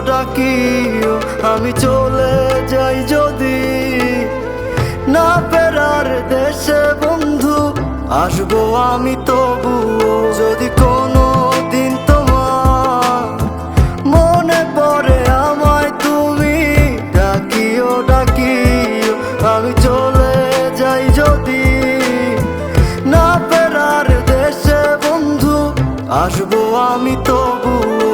ডাকিও আমি চলে যাই যদি না ফেরার দেশে, বন্ধু। আসব আমি তবুও যদি কোনো দিন তোমার মনে তুমি। ডাকিও ডাকিও, আমি চলে যাই যদি না বন্ধু। আসব আমি তবু মন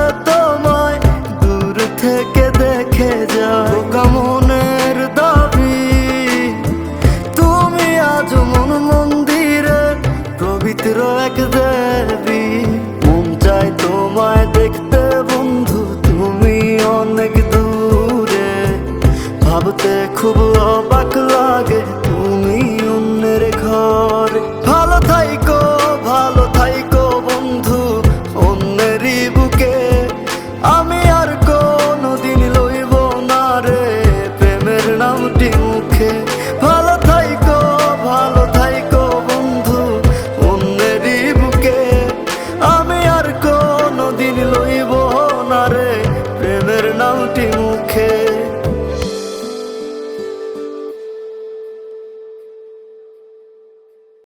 পবিত্র এক দেবী। মন চাই তোমায় দেখতে বন্ধু, তুমি অনেক দূরে। ভাবতে খুব অবাক লাগে, তুমি অন্যের ঘর। ঠোঁটে মুখে